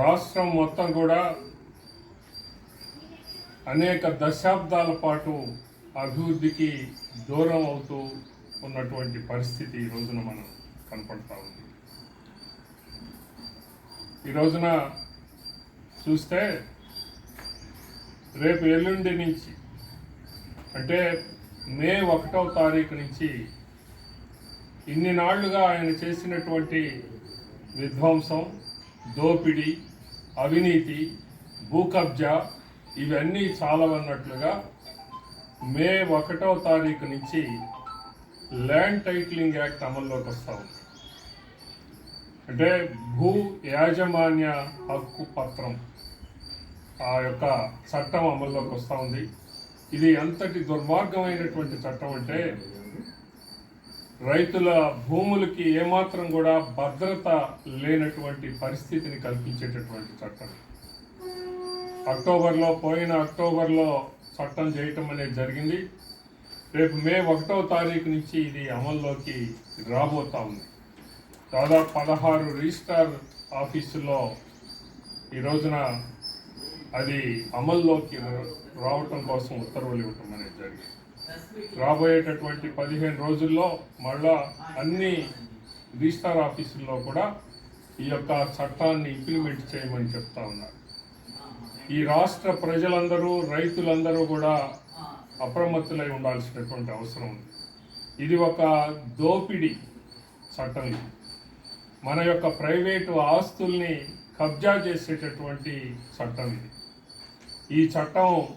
రాష్ట్రం మొత్తం కూడా అనేక దశాబ్దాల పాటు అభివృద్ధికి దూరం అవుతూ ఉన్నటువంటి పరిస్థితి ఈ రోజున మనం కనపడతా ఉంది. ఈ రోజున చూస్తే రేపు ఎల్లుండి నుంచి అంటే మే ఒకటో తారీఖు నుంచి ఇన్ని నాళ్ళుగా ఆయన చేసినటువంటి విధ్వంసం దోపిడీ అవినీతి భూ కబ్జా ఇవన్నీ చాలవన్నట్లుగా మే ఒకటో తారీఖు నుంచి ల్యాండ్ టైటిలింగ్ యాక్ట్ అమల్లోకి వస్తా ఉంది. అంటే భూ యాజమాన్య హక్కు పత్రం ఆ యొక్క చట్టం అమల్లోకి వస్తూ ఉంది. ఇది ఎంతటి దుర్మార్గమైనటువంటి చట్టం అంటే రైతుల భూములకి ఏమాత్రం కూడా భద్రత లేనటువంటి పరిస్థితిని కల్పించేటటువంటి చట్టం. అక్టోబర్లో పోయిన అక్టోబర్లో చట్టం చేయటం అనేది జరిగింది. రేపు మే ఒకటో తారీఖు నుంచి ఇది అమల్లోకి రాబోతా ఉంది. దాదాపు పదహారు రిజిస్టార్ ఆఫీసులో ఈ రోజున అది అమల్లోకి రావటం కోసం ఉత్తర్వులు ఇవ్వటం అనేది జరిగింది. రాబోయేటటువంటి పదిహేను రోజుల్లో మళ్ళా అన్ని రిజిస్టార్ ఆఫీసుల్లో కూడా ఈ యొక్క చట్టాన్ని ఇంప్లిమెంట్ చేయమని చెప్తా ఉన్నారు. ఈ రాష్ట్ర ప్రజలందరూ రైతులందరూ కూడా అప్రమత్తులై ఉండాల్సినటువంటి అవసరం ఉంది. ఇది ఒక దోపిడీ చట్టం ఇది. మన యొక్క ప్రైవేటు ఆస్తుల్ని కబ్జా చేసేటటువంటి చట్టం ఇది. ఈ చట్టం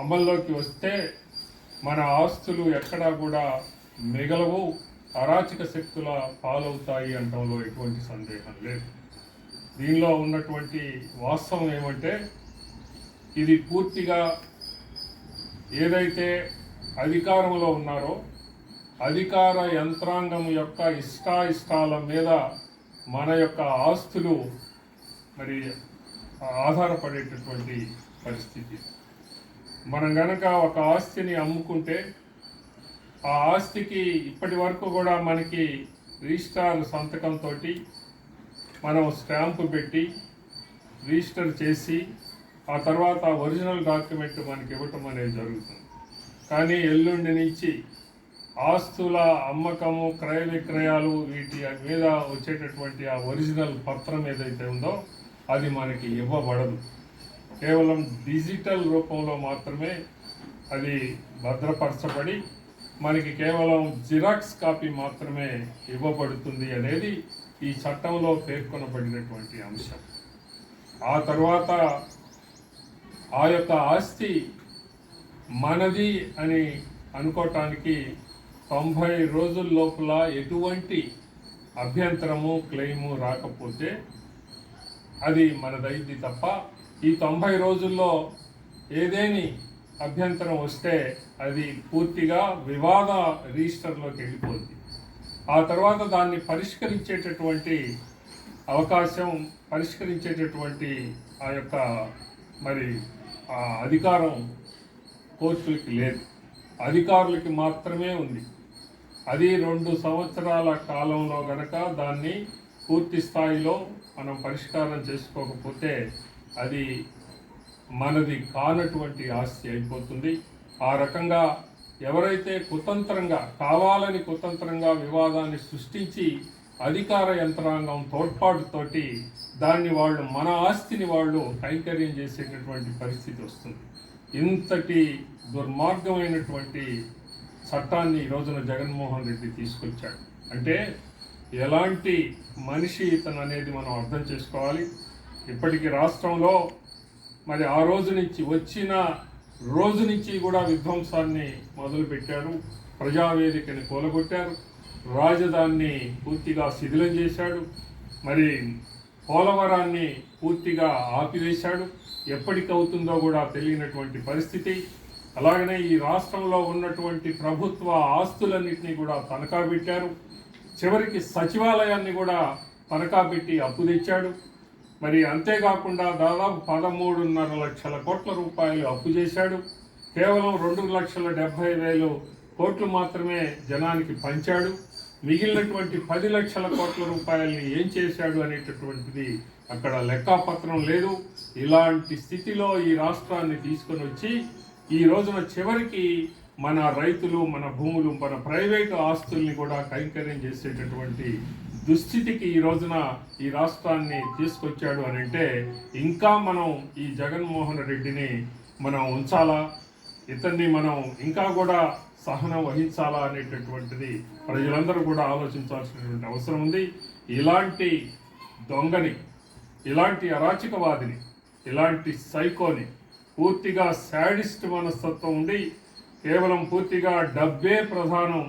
అమల్లోకి వస్తే మన ఆస్తులు ఎక్కడా కూడా మిగలవు అరాచక శక్తుల పాలవుతాయి అనడంలో ఎటువంటి సందేహం లేదు. దీనిలో ఉన్నటువంటి వాస్తవం ఏమంటే ఇది పూర్తిగా ఏదైతే అధికారంలో ఉన్నారో అధికార యంత్రాంగం యొక్క ఇష్టాయిష్టాల మీద మన యొక్క ఆస్తులు మరి ఆధారపడేటటువంటి పరిస్థితి. మనం గనక ఒక ఆస్తిని అమ్ముకుంటే ఆ ఆస్తికి ఇప్పటి వరకు కూడా మనకి రిజిస్టార్ సంతకంతో మనం స్టాంపు పెట్టి రిజిస్టర్ చేసి ఆ తర్వాత ఒరిజినల్ డాక్యుమెంట్ మనకి ఇవ్వటం అనేది జరుగుతుంది. కానీ ఎల్లుండి నుంచి ఆస్తుల అమ్మకము క్రయ విక్రయాలు వీటి మీద వచ్చేటటువంటి ఆ ఒరిజినల్ పత్రం ఏదైతే ఉందో అది మనకి ఇవ్వబడదు. కేవలం డిజిటల్ రూపంలో మాత్రమే అది భద్రపరచబడి మనకి కేవలం జిరాక్స్ కాపీ మాత్రమే ఇవ్వబడుతుంది అనేది ఈ చట్టంలో పేర్కొనబడినటువంటి అంశం. ఆ తర్వాత ఆ యొక్క ఆస్తి మనది అని అనుకోవటానికి తొంభై రోజుల లోపల ఎటువంటి అభ్యంతరము క్లెయిము రాకపోతే అది మనదైంది తప్ప ఈ తొంభై రోజుల్లో ఏదేని అభ్యంతరం వస్తే అది పూర్తిగా వివాద రిజిస్టర్లోకి వెళ్ళిపోద్ది. ఆ తర్వాత దాన్ని పరిష్కరించేటటువంటి అవకాశం పరిష్కరించేటటువంటి ఆ యొక్క మరి అధికారం కోర్టులకి లేదు. అధికారులకి మాత్రమే ఉంది. అది రెండు సంవత్సరాల కాలంలో గనక దాన్ని పూర్తి స్థాయిలో మనం పరిష్కారం చేసుకోకపోతే అది మనది కానటువంటి ఆస్తి అయిపోతుంది. ఆ రకంగా ఎవరైతే కుతంత్రంగా కావాలని కుతంత్రంగా వివాదాన్ని సృష్టించి అధికార యంత్రాంగం తోడ్పాటుతోటి దాన్ని వాళ్ళు మన ఆస్తిని వాళ్ళు కైంకర్యం చేసేటటువంటి పరిస్థితి వస్తుంది. ఇంతటి దుర్మార్గమైనటువంటి చట్టాన్ని ఈ రోజున జగన్మోహన్ రెడ్డి తీసుకొచ్చాడు. అంటే ఎలాంటి మనిషి ఇతను అనేది మనం అర్థం చేసుకోవాలి. ఇప్పటికి రాష్ట్రంలో మరి ఆ రోజు నుంచి వచ్చిన రోజు నుంచి కూడా విధ్వంసాన్ని మొదలుపెట్టారు. ప్రజావేదికని కూలగొట్టారు. రాజధానిని పూర్తిగా శిథిలం చేశాడు. మరి పోలవరాన్ని పూర్తిగా ఆపివేశాడు. ఎప్పటికవుతుందో కూడా తెలియనటువంటి పరిస్థితి. అలాగనే ఈ రాష్ట్రంలో ఉన్నటువంటి ప్రభుత్వ ఆస్తులన్నింటినీ కూడా తనఖా పెట్టారు చివరికి సచివాలయాన్ని కూడా తనఖా పెట్టి అప్పు తెచ్చాడు. మరి అంతేకాకుండా దాదాపు పదమూడున్నర లక్షల కోట్ల రూపాయలు అప్పు చేశాడు. కేవలం రెండు లక్షల డెబ్బై వేలు కోట్లు మాత్రమే జనానికి పంచాడు. మిగిలినటువంటి పది లక్షల కోట్ల రూపాయలని ఏం చేశాడు అనేటటువంటిది అక్కడ లెక్కాపత్రం లేదు. ఇలాంటి స్థితిలో ఈ రాష్ట్రాన్ని తీసుకొని వచ్చి ఈ రోజున చివరికి మన రైతులు మన భూములు మన ప్రైవేటు ఆస్తుల్ని కూడా కైంకర్యం చేసేటటువంటి దుస్థితికి ఈ రోజున ఈ రాష్ట్రాన్ని తీసుకొచ్చాడు అని అంటే ఇంకా మనం ఈ జగన్మోహన్ రెడ్డిని మనం ఉంచాలా? ఇతన్ని మనం ఇంకా కూడా సహనం వహించాలా అనేటటువంటిది ప్రజలందరూ కూడా ఆలోచించాల్సినటువంటి అవసరం ఉంది. ఇలాంటి దొంగని ఇలాంటి అరాచకవాదిని ఇలాంటి సైకోని పూర్తిగా శాడిస్ట్ మనస్తత్వం ఉండి కేవలం పూర్తిగా డబ్బే ప్రధానం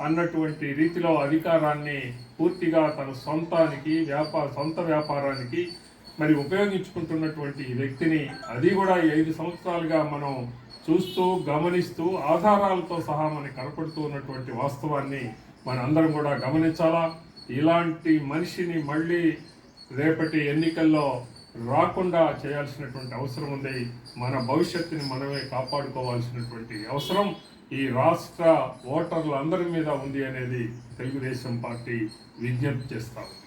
అన్నటువంటి రీతిలో అధికారాన్ని పూర్తిగా తన సొంతానికి వ్యాపార సొంత వ్యాపారానికి మరి ఉపయోగించుకుంటున్నటువంటి వ్యక్తిని అది కూడా ఐదు సంవత్సరాలుగా మనం చూస్తూ గమనిస్తూ ఆధారాలతో సహా మనకి కనపడుతూ ఉన్నటువంటి వాస్తవాన్ని మనందరం కూడా గమనించాలా? ఇలాంటి మనిషిని మళ్ళీ రేపటి ఎన్నికల్లో రాకుండా చేయాల్సినటువంటి అవసరం ఉంది. మన భవిష్యత్తుని మనమే కాపాడుకోవాల్సినటువంటి అవసరం ఈ రాష్ట్ర ఓటర్లందరి మీద ఉంది అనేది తెలుగుదేశం పార్టీ విజ్ఞప్తి చేస్తారు